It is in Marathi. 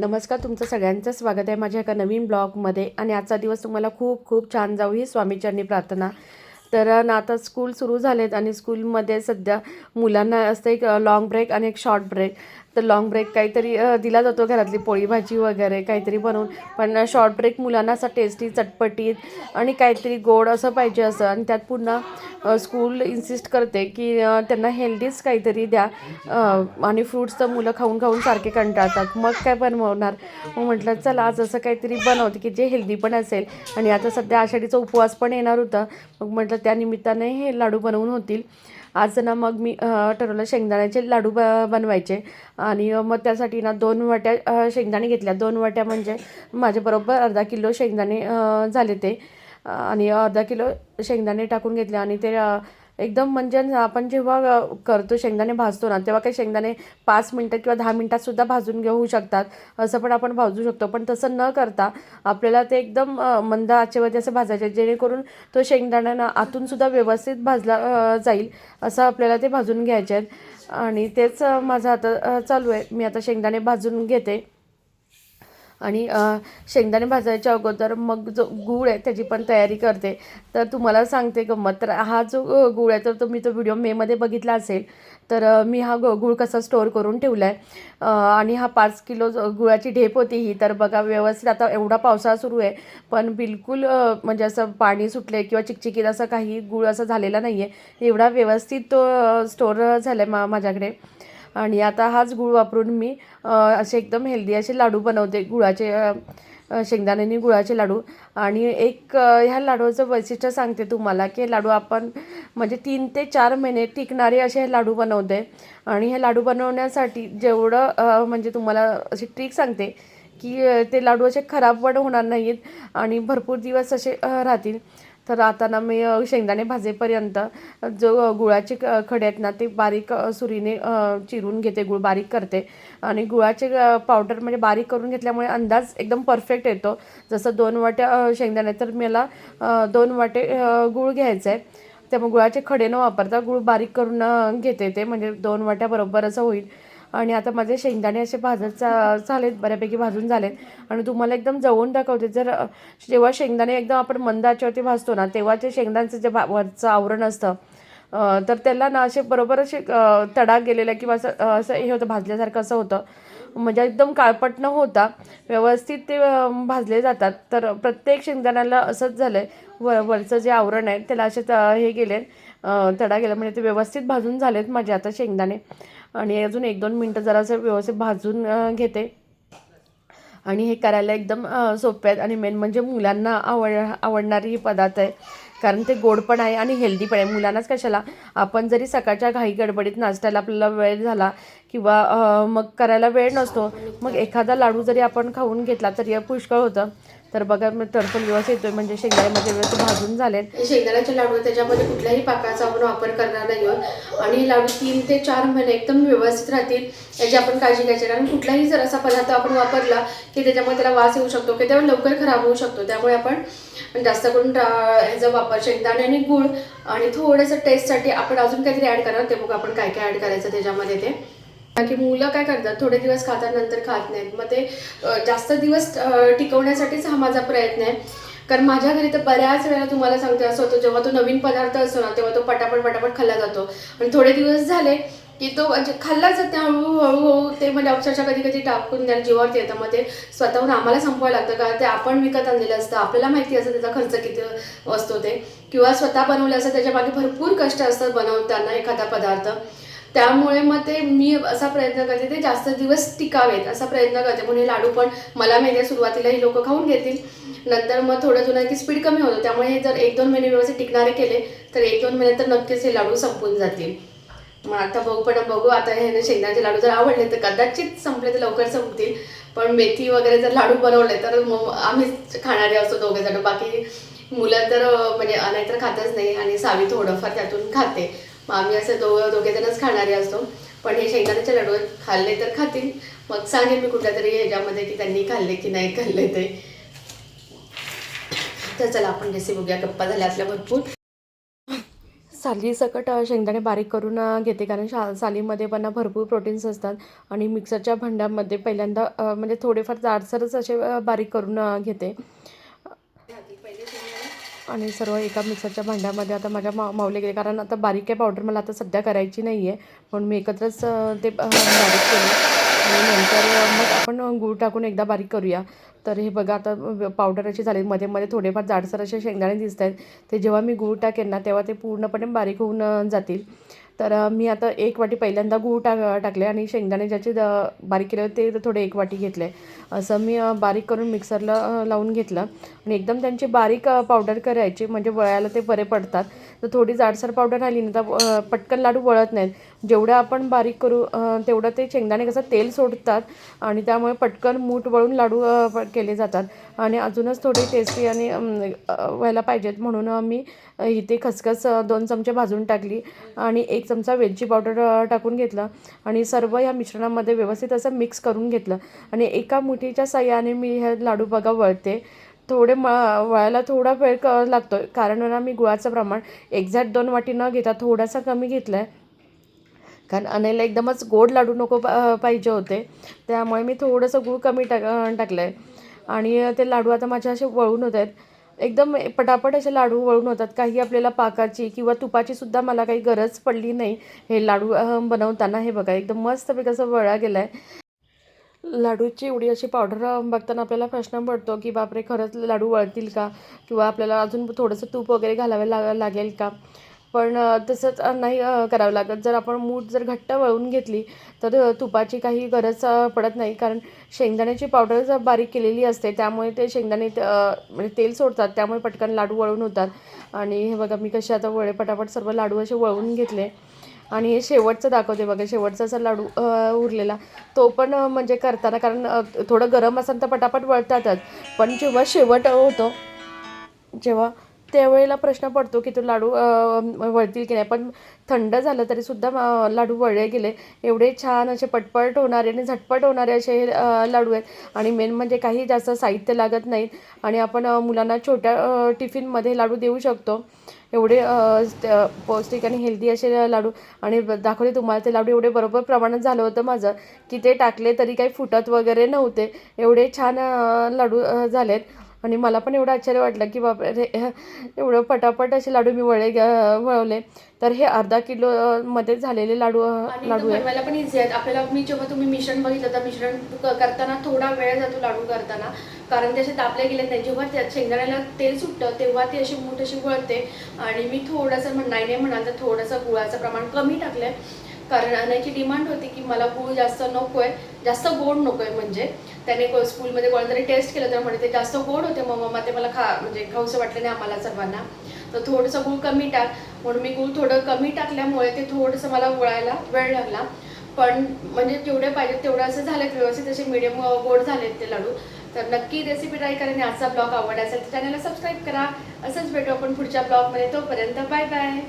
नमस्कार तुमचं सगळ्यांचं स्वागत आहे माझ्या एका नवीन ब्लॉगमध्ये. आणि आजचा दिवस तुम्हाला खूप खूप छान जाऊ ही स्वामीचरणी प्रार्थना. तर ना आता स्कूल सुरू झालेत आणि स्कूलमध्ये सध्या मुलांना असतं एक लॉंग ब्रेक आणि एक शॉर्ट ब्रेक तर लॉंग ब्रेक काहीतरी दिला जातो घरातली पोळी भाजी वगैरे काहीतरी बनवून. पण शॉर्ट ब्रेक मुलांना असा टेस्टी चटपटीत आणि काहीतरी गोड असं पाहिजे असं. आणि त्यात पुन्हा स्कूल इन्सिस्ट करते की त्यांना हेल्दीच काहीतरी द्या. आणि फ्रूट्स तर मुलं खाऊन खाऊन सारखे कंटाळतात. मग काय बनवणार? मग म्हटलं चला आज असं काहीतरी बनवते की जे हेल्दी पण असेल. आणि आता सध्या आषाढीचा उपवास पण येणार होता. मग म्हटलं त्या निमित्ताने हे लाडू बनवून होतील. आज ना मग मी ठरवलं शेंगदाण्याचे लाडू ब बनवायचे. आणि मग त्यासाठी ना दोन वाट्या शेंगदाणे घेतल्या. दोन वाट्या म्हणजे माझे बरोबर अर्धा किलो शेंगदाणे झाले ते. आणि अर्धा किलो शेंगदाणे टाकून घेतले आणि ते एकदम म्हणजे आपण जेव्हा करतो शेंगदाणे भाजतो ना तेव्हा काही शेंगदाणे पाच मिनटं किंवा दहा मिनटातसुद्धा भाजून घेऊ शकतात. असं पण आपण भाजू शकतो. पण तसं न करता आपल्याला ते एकदम मंद आचेवरती असं भाजायचे जेणेकरून तो शेंगदाणा ना आतूनसुद्धा व्यवस्थित भाजला जाईल. असं आपल्याला ते भाजून घ्यायचे आहेत. आणि तेच माझं आता चालू आहे. मी आता शेंगदाणे भाजून घेते. आणि शेंगदाणे भाजायच्या अगोदर मग जो गूळ आहे त्याची पण तयारी करते. तर तुम्हाला सांगते गंमत तर हा जो गूळ आहे तर तुम्ही तो व्हिडिओ मेमध्ये बघितला असेल. तर मी हा ग गूळ कसा स्टोअर करून ठेवला आहे आणि हा पाच किलो जो गुळाची ढेप होती ही तर बघा व्यवस्थित आता एवढा पावसाळा सुरू आहे. पण बिलकुल म्हणजे असं पाणी सुटले किंवा चिकचिकीत असं काही गूळ असं झालेला नाही आहे एवढा व्यवस्थित तो स्टोअर झाला आहे मा माझ्याकडे. आणि आता हाच गूळ वापरून मी असे एकदम हेल्दी असे लाडू बनवते गुळाचे शेंगदाण्याने गुळाचे लाडू. आणि एक ह्या लाडूचं वैशिष्ट्य सांगते तुम्हाला की लाडू आपण म्हणजे तीन ते चार महिने टिकणारे असे हे लाडू बनवते. आणि हे लाडू बनवण्यासाठी जेवढं म्हणजे तुम्हाला अशी ट्रिक सांगते की ते लाडू असे खराब पण होणार नाहीत आणि भरपूर दिवस असे राहतील. तर आता ना मी शेंगदाणे भाजेपर्यंत जो गुळाचे क खडे आहेत ना ते बारीक सुरीने चिरून घेते गुळ बारीक करते. आणि गुळाचे पावडर म्हणजे बारीक करून घेतल्यामुळे अंदाज एकदम परफेक्ट येतो. जसं दोन वाट्या शेंगदाणे तर मला दोन वाटे गुळ गूळ घ्यायचं आहे त्यामुळे गुळाचे खडे न वापरता गूळ बारीक करून घेते ते म्हणजे दोन वाट्याबरोबर असं होईल. आणि आता माझे शेंगदाणे असे भाजत चा झालेत बऱ्यापैकी भाजून झालेत. आणि तुम्हाला एकदम जवळून दाखवते जर जेव्हा शेंगदाणे एकदम आपण मंद आचेवरती भाजतो ना तेव्हा ते शेंगदाण्याचं जे भा वरचं आवरण असतं तर त्याला ना असे बरोबर असे अ, तडा गेलेला किंवा असं असं हे होतं भाजल्यासारखं असं होतं. म्हणजे एकदम काळपट न होता व्यवस्थित ते भाजले जातात. तर प्रत्येक शेंगदाण्याला असंच झालं आहे वर वरचं जे आवरण आहे त्याला असे त हे गेले तडा गेला म्हणजे ते व्यवस्थित भाजून झालेत माझे आता शेंगदाणे. आणि अजून एक दोन मिनटं जरासं व्यवस्थित भाजून घेते. आणि हे करायला एकदम सोपे आहेत आणि मेन म्हणजे मुलांना आवड आवडणारी ही पदार्थ आहे. कारण ते गोड पण आहे आणि हेल्दी पण आहे. मुलांनाच कशाला आपण जरी सकाळच्या घाई गडबडीत नाश्त्याला आपल्याला वेळ झाला किंवा मग करायला वेळ नसतो मग एखादा लाडू जरी आपण खाऊन घेतला तरी पुष्कळ होतं. तर बघा मी टरफल व्यवस्थित येतोय. म्हणजे शेंगदाण्यामध्ये व्यवस्थित भाजून झालेत. शेंगदाण्याचे लाडू त्याच्यामध्ये कुठल्याही पाकाचा आपण वापर करणार नाही आहोत. आणि लाडू तीन ते चार महिने एकदम व्यवस्थित राहतील याची आपण काळजी घ्यायची कारण कुठलाही जर असा पदार्थ आपण वापरला की त्याच्यामुळे त्याला वास येऊ शकतो की त्यामुळे लवकर खराब होऊ शकतो. त्यामुळे आपण जास्त करून ह्याचा वापर शेंगदाणे आणि गूळ आणि थोडंसं टेस्टसाठी आपण अजून काहीतरी ॲड करणार. ते बघू आपण काय काय ॲड करायचं त्याच्यामध्ये ते. की मुलं काय करतात? थोडे दिवस खातात नंतर खात नाहीत. मग ते जास्त दिवस टिकवण्यासाठीच हा माझा प्रयत्न आहे. कारण माझ्या घरी तर बऱ्याच वेळा तुम्हाला सांगते असं होतं जेव्हा तो नवीन पदार्थ असतो ना तेव्हा तो पटापट पटापट खाल्ला जातो. आणि थोडे दिवस झाले की तो म्हणजे खाल्ला जाते हळूहळू हळूहळू ते म्हणजे अक्षरशः कधी कधी टाकून द्या जीवावरती येतं. मग ते स्वतःहून आम्हाला संपवायला लागतं. कारण ते आपण विकत आणलेलं असतं. आपल्याला माहिती असतं त्याचा खर्च किती असतो ते. किंवा स्वतः बनवलं असतं त्याच्यामागे भरपूर कष्ट असतात बनवताना एखादा पदार्थ. त्यामुळे मग ते मी असा प्रयत्न करते ते जास्त दिवस टिकावेत असा प्रयत्न करते. म्हणून हे लाडू पण मला माहिती सुरुवातीला ही लोक खाऊन घेतील. नंतर मग थोडं जुनं की स्पीड कमी होतो. त्यामुळे हे जर एक दोन महिने व्यवस्थित टिकणारे केले तर एक दोन महिने तर नक्कीच हे लाडू संपून जातील. मग आता बघू पण बघू. आता हे शेंगदाण्याचे लाडू जर आवडले तर कदाचित संपले तर लवकर संपतील. पण मेथी वगैरे जर लाडू बनवले तर मग आम्हीच खाणारे असतो दोघे जण बाकी मुलं तर म्हणजे नाहीतर खातच नाही आणि सावी थोडंफार त्यातून खाते. मग आम्ही असं दोघं दोघे जणच खाणारे असतो. पण हे शेंगदाण्याचे लाडू खाल्ले तर खातील. मग सांगेन मी कुठल्या तरी ह्याच्यामध्ये की त्यांनी खाल्ले की नाही खाल्ले ते. तर चला आपण रेसिपी बघूया. गप्पा झाल्या असल्या भरपूर. सालीसकट सकट शेंगदाणे बारीक करून घेते. कारण शा सालीमध्ये पण भरपूर प्रोटीन्स असतात. आणि मिक्सरच्या भांड्यामध्ये पहिल्यांदा म्हणजे थोडेफार जाडसरच असे बारीक करून घेते. आणि सर्व एका मिक्सरच्या भांड्यामध्ये आता माझ्या मा मावले गेले. कारण आता बारीक आहे पावडर मला आता सध्या करायची नाही आहे म्हणून मी एकत्रच ते बारीक केलं आणि नंतर मग आपण गूळ टाकून एकदा बारीक करूया. तर हे बघा आता पावडर अशी झाली. मध्ये मध्ये थोडेफार जाडसर असे शेंगदाणे दिसत आहेत ते जेव्हा मी गूळ टाकेन ना तेव्हा ते पूर्णपणे बारीक होऊन जातील. तर मी आता एक वाटी पहिल्यांदा गूळ टाक टाकले आणि शेंगदाणे ज्याचे द- बारीक केले होते ते थोडे एक वाटी घेतले. असं मी बारीक करून मिक्सरला लावून घेतलं. आणि एकदम त्यांची बारीक पावडर करायची म्हणजे वळायला ते बरे पडतात. तर थोडी जाडसर पावडर राहिली ना तर पटकन लाडू वळत नाहीत. जेवढं आपण बारीक करू तेवढं ते शेंगदाणे कसं तेल सोडतात आणि त्यामुळे पटकन मूठ वळून लाडू केले जातात. आणि अजूनच थोडे टेस्टी आणि व्हायला पाहिजेत. म्हणून मी इथे खसखस दोन चमचे भाजून टाकली आणि एक चमचा वेलची पावडर टाकून घेतलं आणि सर्व या मिश्रणामध्ये व्यवस्थित असं मिक्स करून घेतलं. आणि एका मुठीच्या सहाय्याने मी हे लाडू बघा वळते. थोडे म वळायला थोडा वेळ क लागतो कारण ना मी गुळाचं प्रमाण एक्झॅक्ट दोन वाटी न घेता थोडासा कमी घेतला आहे कारण आणायला एकदमच गोड लाडू नको पा- पाहिजे होते. त्यामुळे मी थोडंसं गूळ कमी टाक टाकलं आहे आणि ते लाडू आता माझे असे वळून होत आहेत. एकदम पटापट असे लाडू वळून होतात. काही आपल्याला पाकाची किंवा तुपाची सुद्धा मला काही गरज पडली नाही हे लाडू बनवताना. हे बघा एकदम मस्तपैकी असं वळा गेला आहे लाडूची एवढी अशी पावडर बघताना आपल्याला प्रश्न पडतो की बापरे खरंच लाडू वळतील का? किंवा आपल्याला अजून थोडंसं तूप वगैरे घालावे लाग लागेल का? पण तसंच नाही करावं लागत. जर आपण मूठ जर घट्ट वळून घेतली तर तुपाची काही गरज पडत नाही. कारण शेंगदाण्याची पावडर जर बारीक केलेली असते त्यामुळे ते शेंगदाणे म्हणजे तेल सोडतात. त्यामुळे पटकन लाडू वळून होतात. आणि हे बघा मी कसे आता वळे पटापट सर्व लाडू असे वळून घेतले. आणि हे शेवटचं दाखवते बघा. शेवटचा असा लाडू उरलेला. तो पण म्हणजे करताना कारण थोडं गरम असेल तर पटापट वळतातच. पण जेव्हा शेवट होतो जेव्हा त्यावेळेला प्रश्न पडतो की तो लाडू वळतील की नाही. पण थंड झालं तरी सुद्धा लाडू वळले गेले. एवढे छान असे पटपट होणारे आणि झटपट होणारे असे हे, लाडू आहेत. आणि मेन म्हणजे काही जास्त साहित्य लागत नाहीत. आणि आपण मुलांना छोट्या टिफिनमध्ये लाडू देऊ शकतो. एवढे पौष्टिक आणि हेल्दी असे लाडू. आणि दाखवले तुम्हाला ते लाडू एवढे बरोबर प्रमाणात झालं होतं माझं की ते टाकले तरी काही फुटत वगैरे नव्हते. एवढे छान लाडू झालेत. आणि मला पण एवढं आश्चर्य वाटलं की बापरे रे एवढं पटापट असे लाडू मी वळे वळवले. तर हे अर्धा किलो मध्ये झालेले लाडू लाडू आहे बनवायला पण इझी आहेत. आपल्याला मी जेव्हा तुम्ही मिश्रण बघितलं तर मिश्रण करताना थोडा वेळ जातो लाडू करताना. कारण ते असे दाबले गेले नाही. जेव्हा त्या शेंगदाण्याला तेल सुटतं तेव्हा ती अशी मूठ अशी वळते. आणि मी थोडंसं म्हण नाही म्हणाल तर थोडंसं गुळाचं प्रमाण कमी टाकलंय. कारण अनाची डिमांड होती की मला गूळ जास्त नको आहे जास्त गोड नको आहे म्हणजे. त्याने को- स्कूलमध्ये कोणतरी टेस्ट केलं तर म्हणे ते जास्त गोड होते मग मम्मा ते मला खा म्हणजे खाऊसं वाटलं नाही आम्हाला सर्वांना. तर थोडंसं गूळ कमी टाक. म्हणून मी गूळ थोडं कमी टाकल्यामुळे ते थोडंसं मला वळायला वेळ लागला. पण म्हणजे जेवढे पाहिजे तेवढं असं झालेत व्यवस्थित असे मिडियम गोड झालेत ते लाडू. तर नक्की रेसिपी ट्राय करा आणि आजचा ब्लॉग आवडला असेल तर चॅनलला सबस्क्राईब करा. असंच भेटू आपण पुढच्या ब्लॉगमध्ये तोपर्यंत बाय बाय